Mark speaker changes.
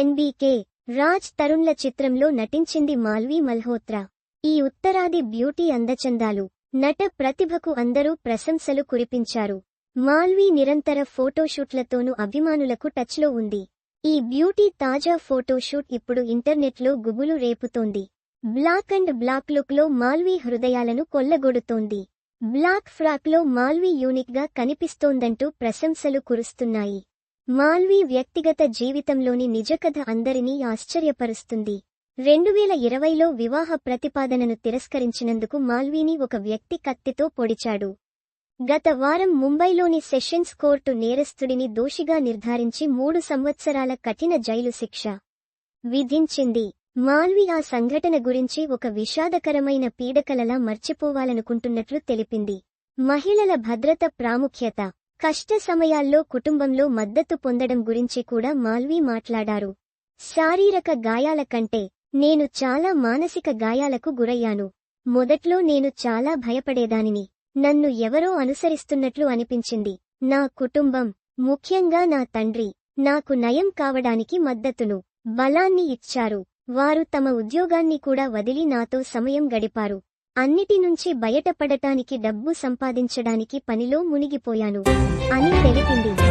Speaker 1: NBK Raj తరుణ్ల చిత్రంలో నటించింది మాల్వీ మల్హోత్రా. ఈ ఉత్తరాది బ్యూటీ అందచందాలు నట ప్రతిభకు అందరూ ప్రశంసలు కురిపించారు. మాల్వీ నిరంతర ఫోటోషూట్లతోనూ అభిమానులకు టచ్లో ఉంది. ఈ బ్యూటీ తాజా ఫోటోషూట్ ఇప్పుడు ఇంటర్నెట్లో గుబులు రేపుతోంది. బ్లాక్ అండ్ బ్లాక్ లుక్లో మాల్వీ హృదయాలను కొల్లగొడుతోంది. బ్లాక్ ఫ్రాక్లో మాల్వీ యూనిక్గా కనిపిస్తోందంటూ ప్రశంసలు కురుస్తున్నాయి. మాల్వీ వ్యక్తిగత జీవితంలోని నిజకథ అందరినీ ఆశ్చర్యపరుస్తుంది. రెండువేల ఇరవైలో వివాహ ప్రతిపాదనను తిరస్కరించినందుకు మాల్వీని ఒక వ్యక్తి కత్తితో పొడిచాడు. గత వారం ముంబైలోని సెషన్స్ కోర్టు నేరస్తుడిని దోషిగా నిర్ధారించి మూడు సంవత్సరాల కఠిన జైలు శిక్ష విధించింది. మాల్వి ఆ సంఘటన గురించి ఒక విషాదకరమైన పీడకలలా మర్చిపోవాలనుకుంటున్నట్లు తెలిపింది. మహిళల భద్రత ప్రాముఖ్యత కష్ట సమయాల్లో కుటుంబంలో మద్దతు పొందడం గురించి కూడా మాల్వీ మాట్లాడారు. శారీరక గాయాల కంటే నేను చాలా మానసిక గాయాలకు గురయ్యాను. మొదట్లో నేను చాలా భయపడేదానిని. నన్ను ఎవరో అనుసరిస్తున్నట్లు అనిపించింది. నా కుటుంబం ముఖ్యంగా నా తండ్రి నాకు నయం కావడానికి మద్దతును బలాన్ని ఇచ్చారు. వారు తమ ఉద్యోగాన్ని కూడా వదిలి నాతో సమయం గడిపారు. అన్నిటి నుంచి బయటపడటానికి డబ్బు సంపాదించడానికి పనిలో మునిగిపోయాను. అని తెలిపింది.